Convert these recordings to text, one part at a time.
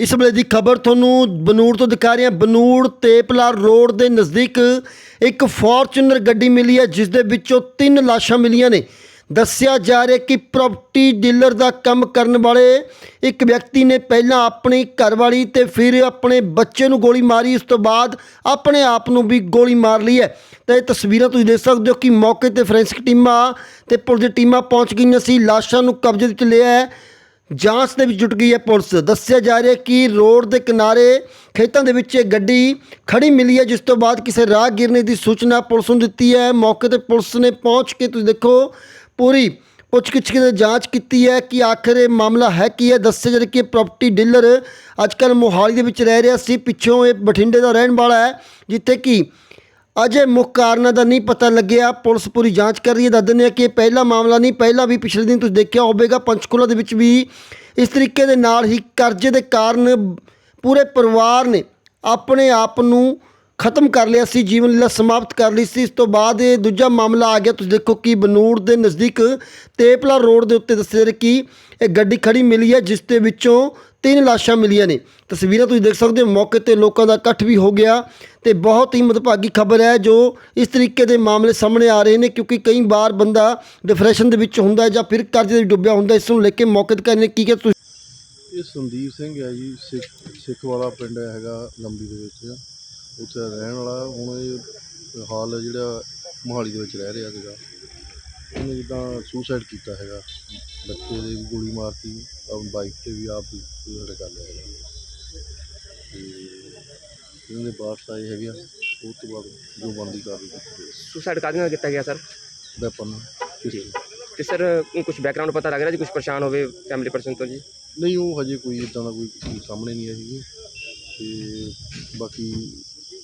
ਇਸ ਵੇਲੇ ਦੀ ਖਬਰ ਤੁਹਾਨੂੰ ਬਨੂੜ ਤੋਂ ਦਿਖਾ ਰਿਹਾ ਹਾਂ। ਬਨੂੜ ਤੇਪਲਾਰ ਰੋਡ ਦੇ ਨਜ਼ਦੀਕ ਇੱਕ ਫੋਰਚੂਨਰ ਗੱਡੀ ਮਿਲੀ ਹੈ, ਜਿਸ ਦੇ ਵਿੱਚੋਂ ਤਿੰਨ ਲਾਸ਼ਾਂ ਮਿਲੀਆਂ ਨੇ। ਦੱਸਿਆ ਜਾ ਰਿਹਾ ਕਿ ਪ੍ਰਾਪਰਟੀ ਡੀਲਰ ਦਾ ਕੰਮ ਕਰਨ ਵਾਲੇ ਇੱਕ ਵਿਅਕਤੀ ਨੇ ਪਹਿਲਾਂ ਆਪਣੀ ਘਰਵਾਲੀ ਤੇ ਫਿਰ ਆਪਣੇ ਬੱਚੇ ਨੂੰ ਗੋਲੀ ਮਾਰੀ। ਉਸ ਤੋਂ ਬਾਅਦ ਆਪਣੇ ਆਪ ਨੂੰ ਵੀ ਗੋਲੀ ਮਾਰ ਲਈ ਹੈ। ਤਾਂ ਇਹ ਤਸਵੀਰਾਂ ਤੁਸੀਂ ਦੇਖ ਸਕਦੇ ਹੋ ਕਿ ਮੌਕੇ ਤੇ ਫੋਰੈਂਸਿਕ ਟੀਮਾਂ ਤੇ ਪੁਲਿਸ ਦੀ ਟੀਮਾਂ ਪਹੁੰਚ ਗਈਆਂ ਸੀ। ਲਾਸ਼ਾਂ ਨੂੰ ਕਬਜ਼ੇ ਵਿੱਚ ਲਿਆ ਹੈ। ਜਾਂਚ ਦੇ ਵਿੱਚ ਜੁਟ ਗਈ ਹੈ ਪੁਲਿਸ। ਦੱਸਿਆ ਜਾ ਰਿਹਾ ਕਿ ਰੋਡ ਦੇ ਕਿਨਾਰੇ ਖੇਤਾਂ ਦੇ ਵਿੱਚ ਇਹ ਗੱਡੀ ਖੜੀ ਮਿਲੀ ਹੈ, ਜਿਸ ਤੋਂ ਬਾਅਦ ਕਿਸੇ ਰਾਹਗੀਰ ਨੇ ਦੀ ਸੂਚਨਾ ਪੁਲਿਸ ਨੂੰ ਦਿੱਤੀ ਹੈ। ਮੌਕੇ ਤੇ ਪੁਲਿਸ ਨੇ ਪਹੁੰਚ ਕੇ, ਤੁਸੀਂ ਦੇਖੋ, ਪੂਰੀ ਪੁੱਛਗਿੱਛ ਦੀ ਜਾਂਚ ਕੀਤੀ ਹੈ ਕਿ ਆਖਰ ਇਹ ਮਾਮਲਾ ਹੈ ਕੀ ਹੈ। ਦੱਸਿਆ ਜਾ ਰਿਹਾ ਕਿ ਇਹ ਪ੍ਰਾਪਰਟੀ ਡੀਲਰ ਅੱਜਕੱਲ ਮੋਹਾਲੀ ਦੇ ਵਿੱਚ ਰਹਿ ਰਿਹਾ ਸੀ। ਪਿੱਛੋਂ ਇਹ ਬਠਿੰਡੇ ਦਾ ਰਹਿਣ ਵਾਲਾ ਹੈ, ਜਿੱਥੇ ਕਿ ਅਜੇ ਮੁੱਖ ਕਾਰਨਾਂ ਦਾ ਨਹੀਂ ਪਤਾ ਲੱਗਿਆ। ਪੁਲਿਸ ਪੂਰੀ ਜਾਂਚ ਕਰ ਰਹੀ ਹੈ। ਦੱਸ ਦਿੰਦੇ ਹਾਂ ਕਿ ਇਹ ਪਹਿਲਾ ਮਾਮਲਾ ਨਹੀਂ, ਪਹਿਲਾਂ ਵੀ ਪਿਛਲੇ ਦਿਨ ਤੁਸੀਂ ਦੇਖਿਆ ਹੋਵੇਗਾ, ਪੰਚਕੂਲਾ ਦੇ ਵਿੱਚ ਵੀ ਇਸ ਤਰੀਕੇ ਦੇ ਨਾਲ ਹੀ ਕਰਜ਼ੇ ਦੇ ਕਾਰਨ ਪੂਰੇ ਪਰਿਵਾਰ ਨੇ ਆਪਣੇ ਆਪ ਨੂੰ ਖਤਮ ਕਰ ਲਿਆ ਸੀ, ਜੀਵਨ ਲੀਲਾ ਸਮਾਪਤ ਕਰ ਲਈ ਸੀ। ਇਸ ਤੋਂ ਬਾਅਦ ਇਹ ਦੂਜਾ ਮਾਮਲਾ ਆ ਗਿਆ। ਤੁਸੀਂ ਦੇਖੋ ਕਿ ਬਨੂੜ ਦੇ ਨਜ਼ਦੀਕ ਤੇਪਲਾ ਰੋਡ ਦੇ ਉੱਤੇ ਦੱਸਿਆ ਜਾ ਕਿ ਇਹ ਗੱਡੀ ਖੜੀ ਮਿਲੀ ਹੈ, ਜਿਸ ਦੇ ਵਿੱਚੋਂ ਤਿੰਨ ਲਾਸ਼ਾਂ ਮਿਲੀਆਂ ਨੇ। ਤਸਵੀਰਾਂ ਤੁਸੀਂ ਦੇਖ ਸਕਦੇ ਹੋ, ਮੌਕੇ ਤੇ ਲੋਕਾਂ ਦਾ ਇਕੱਠ ਵੀ ਹੋ ਗਿਆ ਤੇ ਬਹੁਤ ਹੀ ਮਦਭਾਗੀ ਖਬਰ ਹੈ ਜੋ ਇਸ ਤਰੀਕੇ ਦੇ ਮਾਮਲੇ ਸਾਹਮਣੇ ਆ ਰਹੇ ਨੇ ਕਿਉਂਕਿ ਕਈ ਵਾਰ ਬੰਦਾ ਡਿਫਰੈਸ਼ਨ ਦੇ ਵਿੱਚ ਹੁੰਦਾ ਜਾਂ ਫਿਰ ਕਰਜ਼ੇ ਦੇ ਡੁੱਬਿਆ ਹੁੰਦਾ ਇਸ ਨੂੰ ਲੈ ਕੇ ਮੌਕੇ ਤੇ ਕਹਿੰਦੇ ਕੀ ਕਿ ਤੁਸੀਂ? ਇਹ ਸੰਦੀਪ ਸਿੰਘ ਹੈ ਜੀ, ਸਿੱਖ ਸਿੱਖ ਵਾਲਾ ਪਿੰਡ ਹੈਗਾ ਲੰਬੀ ਦੇ ਵਿੱਚ। ਉੱਥੇ ਰਹਿਣ ਵਾਲਾ, ਹੁਣ ਇਹ ਹਾਲ ਜਿਹੜਾ ਮੋਹਾਲੀ ਦੇ ਵਿੱਚ ਰਹਿ ਰਿਹਾ ਸੀਗਾ। ਉਹਨੇ ਜਿੱਦਾਂ ਸੁਸਾਈਡ ਕੀਤਾ ਹੈਗਾ। ਬੱਚੇ ਦੇ ਵੀ ਗੋਲੀ ਮਾਰਤੀ ਆਪਣੀ ਬਾਈਕ ਤੇ ਵੀ ਆਪ ਸੁਸਾਈਡ ਕਰ ਲਿਆ ਹੈਗਾ। ਤੇ ਇਹਦੇ ਬਾਅਦ ਆਏ ਹੈਗੇ ਆ ਉਸ ਤੋਂ ਬਾਅਦ ਜੋ ਬੰਦੀ ਕਰ ਲਈ ਸੁਸਾਈਡ ਕਾਹਦੇ ਨਾਲ ਕੀਤਾ ਗਿਆ ਸਰ ਵੈਪਨ ਜੀ। ਤੇ ਸਰ ਕੁਝ ਬੈਕਗ੍ਰਾਉਂਡ ਪਤਾ ਲੱਗ ਰਿਹਾ ਜੀ ਕੁਝ ਪਰੇਸ਼ਾਨ ਹੋਵੇ ਫੈਮਿਲੀ ਪਰਸਨ ਤੋਂ ਜੀ? ਨਹੀਂ ਉਹ ਹਜੇ ਕੋਈ ਇਦਾਂ ਦਾ ਕੋਈ ਸਾਹਮਣੇ ਨਹੀਂ ਆਈ ਤੇ ਬਾਕੀ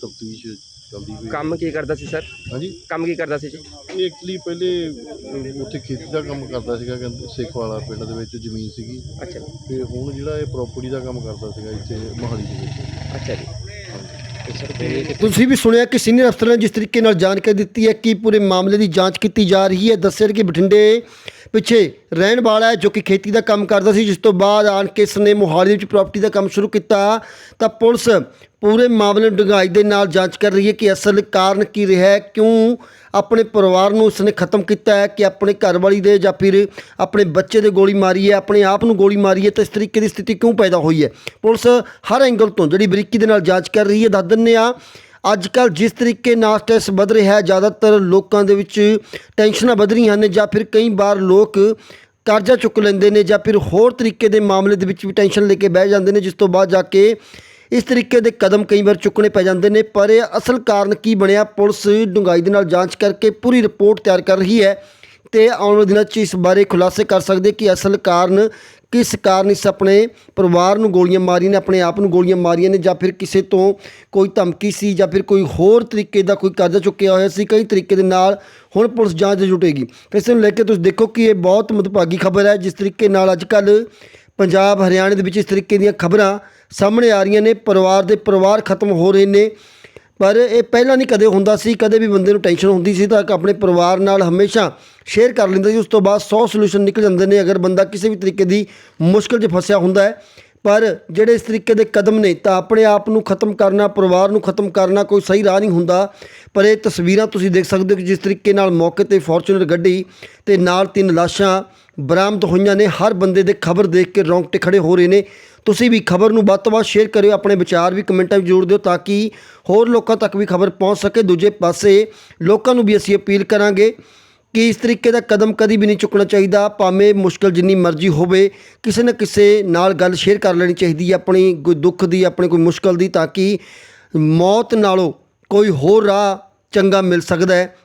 ਤਫਤੀਸ਼ ਚੱਲਦੀ। ਕੰਮ ਕੀ ਕਰਦਾ ਸੀ ਸਰ? ਹਾਂਜੀ। ਕੰਮ ਕੀ ਕਰਦਾ ਸੀ ਜੀ? ਇਹ ਐਕਚੁਅਲੀ ਪਹਿਲੇ ਅਹ, ਉੱਥੇ ਖੇਤੀ ਦਾ ਕੰਮ ਕਰਦਾ ਸੀਗਾ ਕਹਿੰਦੇ ਸਿੱਖ ਵਾਲਾ ਪਿੰਡ ਦੇ ਵਿੱਚ ਜ਼ਮੀਨ ਸੀਗੀ। ਅੱਛਾ ਜੀ। ਤੇ ਹੁਣ ਜਿਹੜਾ ਇਹ ਪ੍ਰਾਪਰਟੀ ਦਾ ਕੰਮ ਕਰਦਾ ਸੀਗਾ ਇੱਥੇ ਮੋਹਾਲੀ ਦੇ ਵਿੱਚ। ਅੱਛਾ ਜੀ। ਤੇ ਸਰ ਤੇ ਤੁਸੀਂ ਵੀ ਸੁਣਿਆ ਕਿ ਸੀਨੀਅਰ ਅਫਸਰ ਨੇ ਜਿਸ ਤਰੀਕੇ ਨਾਲ ਜਾਣਕਾਰੀ ਦਿੱਤੀ ਹੈ ਕਿ ਪੂਰੇ ਮਾਮਲੇ ਦੀ ਜਾਂਚ ਕੀਤੀ ਜਾ ਰਹੀ ਹੈ ਦੱਸਿਆ ਕਿ ਬਠਿੰਡੇ ਪਿੱਛੇ ਰਹਿਣ ਵਾਲਾ ਹੈ ਜੋ ਕਿ ਖੇਤੀ ਦਾ ਕੰਮ ਕਰਦਾ ਸੀ ਜਿਸ ਤੋਂ ਬਾਅਦ ਆਣ ਕੇ ਇਸ ਨੇ ਮੋਹਾਲੀ ਵਿੱਚ ਪ੍ਰਾਪਰਟੀ ਦਾ ਕੰਮ ਸ਼ੁਰੂ ਕੀਤਾ। ਤਾਂ ਪੁਲਿਸ ਪੂਰੇ ਮਾਮਲੇ ਨੂੰ ਡੂੰਘਾਈ ਦੇ ਨਾਲ ਜਾਂਚ ਕਰ ਰਹੀ ਹੈ ਕਿ ਅਸਲ ਕਾਰਨ ਕੀ ਰਿਹਾ ਹੈ, ਕਿਉਂ ਆਪਣੇ ਪਰਿਵਾਰ ਨੂੰ ਉਸਨੇ ਖਤਮ ਕੀਤਾ ਹੈ, ਕਿ ਆਪਣੇ ਘਰਵਾਲੀ ਦੇ ਜਾਂ ਫਿਰ ਆਪਣੇ ਬੱਚੇ ਦੇ ਗੋਲੀ ਮਾਰੀ ਹੈ, ਆਪਣੇ ਆਪ ਨੂੰ ਗੋਲੀ ਮਾਰੀ ਹੈ, ਤਾਂ ਇਸ ਤਰੀਕੇ ਦੀ ਸਥਿਤੀ ਕਿਉਂ ਪੈਦਾ ਹੋਈ ਹੈ? ਪੁਲਿਸ ਹਰ ਐਂਗਲ ਤੋਂ ਜਿਹੜੀ ਬਰੀਕੀ ਦੇ ਨਾਲ ਜਾਂਚ ਕਰ ਰਹੀ ਹੈ, ਦੱਸ ਦਿੰਦੇ ਆ ਅੱਜ ਕੱਲ੍ਹ ਜਿਸ ਤਰੀਕੇ ਨਾਲ ਸਟ੍ਰੈਸ ਵੱਧ ਰਿਹਾ ਹੈ, ਜ਼ਿਆਦਾਤਰ ਲੋਕਾਂ ਦੇ ਵਿੱਚ ਟੈਨਸ਼ਨਾਂ ਵੱਧ ਰਹੀਆਂ ਨੇ ਜਾਂ ਫਿਰ ਕਈ ਵਾਰ ਲੋਕ ਕਰਜ਼ਾ ਚੁੱਕ ਲੈਂਦੇ ਨੇ ਜਾਂ ਫਿਰ ਹੋਰ ਤਰੀਕੇ ਦੇ ਮਾਮਲੇ ਦੇ ਵਿੱਚ ਵੀ ਟੈਨਸ਼ਨ ਲੈ ਕੇ ਬਹਿ ਜਾਂਦੇ ਨੇ, ਜਿਸ ਤੋਂ ਬਾਅਦ ਜਾ ਕੇ ਇਸ ਤਰੀਕੇ ਦੇ ਕਦਮ ਕਈ ਵਾਰ ਚੁੱਕਣੇ ਪੈ ਜਾਂਦੇ ਨੇ, ਪਰ ਇਹ ਅਸਲ ਕਾਰਨ ਕੀ ਬਣਿਆ? ਪੁਲਿਸ ਡੂੰਘਾਈ ਦੇ ਨਾਲ ਜਾਂਚ ਕਰਕੇ ਪੂਰੀ ਰਿਪੋਰਟ ਤਿਆਰ ਕਰ ਰਹੀ ਹੈ ਤੇ ਆਉਣ ਵਾਲੇ ਦਿਨਾਂ 'ਚ ਇਸ ਬਾਰੇ ਖੁਲਾਸੇ ਕਰ ਸਕਦੇ ਕਿ ਅਸਲ ਕਾਰਨ ਕਿਸ ਕਾਰਨ ਇਸ ਆਪਣੇ ਪਰਿਵਾਰ ਨੂੰ ਗੋਲੀਆਂ ਮਾਰੀਆਂ ਨੇ, ਆਪਣੇ ਆਪ ਨੂੰ ਗੋਲੀਆਂ ਮਾਰੀਆਂ ਨੇ, ਜਾਂ ਫਿਰ ਕਿਸੇ ਤੋਂ ਕੋਈ ਧਮਕੀ ਸੀ, ਜਾਂ ਫਿਰ ਕੋਈ ਹੋਰ ਤਰੀਕੇ ਦਾ ਕੋਈ ਕਰਜ਼ਾ ਚੁੱਕਿਆ ਹੋਇਆ ਸੀ, ਕਈ ਤਰੀਕੇ ਦੇ ਨਾਲ ਹੁਣ ਪੁਲਿਸ ਜਾਂਚ ਜੁਟੇਗੀ। ਇਸ ਨੂੰ ਲੈ ਕੇ ਤੁਸੀਂ ਦੇਖੋ ਕਿ ਇਹ ਬਹੁਤ ਮਦਭਾਗੀ ਖਬਰ ਹੈ, ਜਿਸ ਤਰੀਕੇ ਨਾਲ ਅੱਜ ਕੱਲ੍ਹ ਪੰਜਾਬ, ਹਰਿਆਣੇ ਦੇ ਵਿੱਚ ਇਸ ਤਰੀਕੇ ਦੀਆਂ ਖਬਰਾਂ ਸਾਹਮਣੇ ਆ ਰਹੀਆਂ ਨੇ, ਪਰਿਵਾਰ ਦੇ ਪਰਿਵਾਰ ਖਤਮ ਹੋ ਰਹੇ ਨੇ। ਪਰ ਇਹ ਪਹਿਲਾਂ ਨਹੀਂ ਕਦੇ ਹੁੰਦਾ ਸੀ, ਕਦੇ ਵੀ ਬੰਦੇ ਨੂੰ ਟੈਨਸ਼ਨ ਹੁੰਦੀ ਸੀ ਤਾਂ ਆਪਣੇ ਪਰਿਵਾਰ ਨਾਲ ਹਮੇਸ਼ਾ ਸ਼ੇਅਰ ਕਰ ਲੈਂਦਾ ਸੀ। ਉਸ ਤੋਂ ਬਾਅਦ 100 ਸੋਲੂਸ਼ਨ ਨਿਕਲ ਜਾਂਦੇ ਨੇ, ਅਗਰ ਬੰਦਾ ਕਿਸੇ ਵੀ ਤਰੀਕੇ ਦੀ ਮੁਸ਼ਕਲ 'ਚ ਫਸਿਆ ਹੁੰਦਾ ਹੈ। ਪਰ ਜਿਹੜੇ ਇਸ ਤਰੀਕੇ ਦੇ ਕਦਮ ਨੇ ਤਾਂ ਆਪਣੇ ਆਪ ਨੂੰ ਖਤਮ ਕਰਨਾ, ਪਰਿਵਾਰ ਨੂੰ ਖਤਮ ਕਰਨਾ ਕੋਈ ਸਹੀ ਰਾਹ ਨਹੀਂ ਹੁੰਦਾ। ਪਰ ਇਹ ਤਸਵੀਰਾਂ ਤੁਸੀਂ ਦੇਖ ਸਕਦੇ ਹੋ ਕਿ ਜਿਸ ਤਰੀਕੇ ਨਾਲ ਮੌਕੇ ਤੇ ਫੋਰਚੂਨਰ ਗੱਡੀ ਤੇ ਨਾਲ ਤਿੰਨ ਲਾਸ਼ਾਂ ਬਰਾਮਦ ਹੋਈਆਂ ਨੇ, ਹਰ ਬੰਦੇ ਦੇ ਖਬਰ ਦੇਖ ਕੇ ਰੌਂਗਟੇ ਖੜੇ ਹੋ ਰਹੇ ਨੇ। ਤੁਸੀਂ ਵੀ ਖਬਰ ਨੂੰ ਵੱਧ ਤੋਂ ਵੱਧ ਸ਼ੇਅਰ ਕਰਿਓ, ਆਪਣੇ ਵਿਚਾਰ ਵੀ ਕਮੈਂਟਾਂ ਵਿੱਚ ਜੋੜ ਦਿਓ ਤਾਂ ਕਿ ਹੋਰ ਲੋਕਾਂ ਤੱਕ ਵੀ ਖਬਰ ਪਹੁੰਚ ਸਕੇ। ਦੂਜੇ ਪਾਸੇ ਲੋਕਾਂ ਨੂੰ ਵੀ ਅਸੀਂ ਅਪੀਲ ਕਰਾਂਗੇ ਕਿ ਇਸ ਤਰੀਕੇ ਦਾ ਕਦਮ ਕਦੀ ਵੀ ਨਹੀਂ ਚੁੱਕਣਾ ਚਾਹੀਦਾ, ਭਾਵੇਂ ਮੁਸ਼ਕਲ ਜਿੰਨੀ ਮਰਜ਼ੀ ਹੋਵੇ, ਕਿਸੇ ਨਾ ਕਿਸੇ ਨਾਲ ਗੱਲ ਸ਼ੇਅਰ ਕਰ ਲੈਣੀ ਚਾਹੀਦੀ ਹੈ ਆਪਣੀ ਕੋਈ ਦੁੱਖ ਦੀ, ਆਪਣੀ ਕੋਈ ਮੁਸ਼ਕਲ ਦੀ, ਤਾਂ ਕਿ ਮੌਤ ਨਾਲੋਂ ਕੋਈ ਹੋਰ ਰਾਹ ਚੰਗਾ ਮਿਲ ਸਕਦਾ ਹੈ।